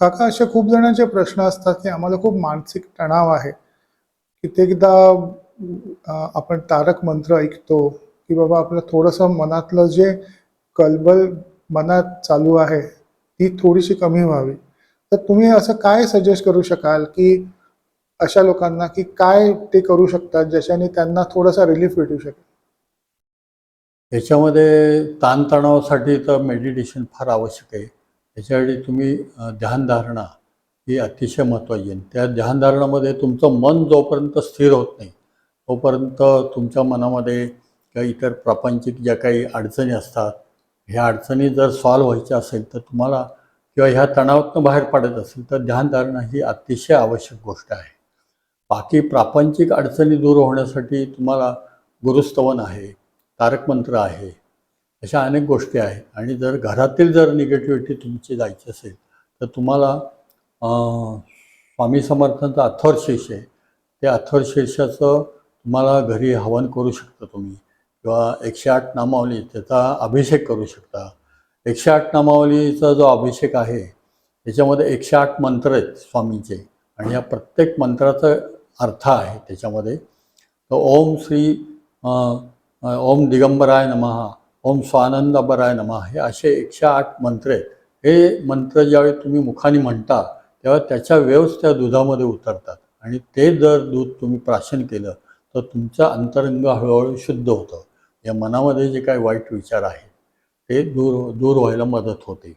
काका असे खूप जणांचे प्रश्न असतात की आम्हाला खूप मानसिक तणाव आहे. कित्येकदा आपण तारक मंत्र ऐकतो की बाबा आपलं थोडंसं मनातलं जे कलबल मनात चालू आहे ती थोडीशी कमी व्हावी. तर तुम्ही असं काय सजेस्ट करू शकाल की अशा लोकांना की काय ते करू शकतात ज्याच्याने त्यांना थोडासा रिलीफ भेटू शकेल? याच्यामध्ये ताणतणावासाठी तर मेडिटेशन फार आवश्यक आहे. याच्यासाठी तुम्ही ध्यानधारणा ही अतिशय महत्त्वाची आहे. त्या ध्यानधारणामध्ये तुमचं मन जोपर्यंत स्थिर होत नाही तोपर्यंत तुमच्या मनामध्ये किंवा इतर प्रापंचिक ज्या काही अडचणी असतात ह्या अडचणी जर सॉल्व्ह व्हायच्या असेल तर तुम्हाला किंवा ह्या तणावातनं बाहेर पडत असेल तर ध्यानधारणा ही अतिशय आवश्यक गोष्ट आहे. बाकी प्रापंचिक अडचणी दूर होण्यासाठी तुम्हाला गुरुस्तवन आहे तारकमंत्र आहे अशा अनेक गोष्टी आहेत. आणि जर घरातील जर निगेटिव्हिटी तुमची जायची असेल तर तुम्हाला स्वामी समर्थांचं शीर्ष आहे. ते अथर्वशीर्षाचं तुम्हाला घरी हवन करू शकता तुम्ही. किंवा एकशे आठ नामावली त्याचा अभिषेक करू शकता. एकशे आठ नामावलीचा जो अभिषेक आहे त्याच्यामध्ये एकशे आठ मंत्र आहेत स्वामींचे. आणि या प्रत्येक मंत्राचा अर्थ आहे त्याच्यामध्ये. तर ओम श्री ओम दिगंबराय नमः. ओम स्वानंदाबराय नमा. हे असे एकशे आठ मंत्र आहेत. हे मंत्र ज्यावेळी तुम्ही मुखाने म्हणता तेव्हा त्याच्या वेव्स त्या दुधामध्ये उतरतात. आणि ते जर दूध तुम्ही प्राशन केलं तर तुमचं अंतरंग हळूहळू शुद्ध होतं. या मनामध्ये जे काही वाईट विचार आहेत ते दूर दूर व्हायला मदत होते.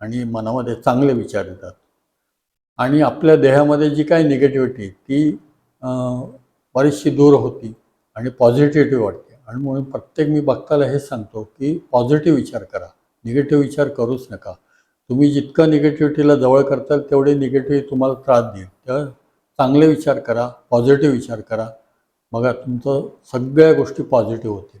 आणि मनामध्ये चांगले विचार येतात. आणि आपल्या देहामध्ये जी काही निगेटिव्हिटी ती बरीचशी दूर होती आणि पॉझिटिव्हिटी वाटते. आणि म्हणून प्रत्येक मी बघताला हेच सांगतो की पॉझिटिव्ह विचार करा. निगेटिव्ह विचार करूच नका. तुम्ही जितकं निगेटिव्हिटीला जवळ करताल तेवढे निगेटिव्ह तुम्हाला त्रास देईल. तर चांगले विचार करा पॉझिटिव्ह विचार करा. बघा तुमचं सगळ्या गोष्टी पॉझिटिव्ह होतील.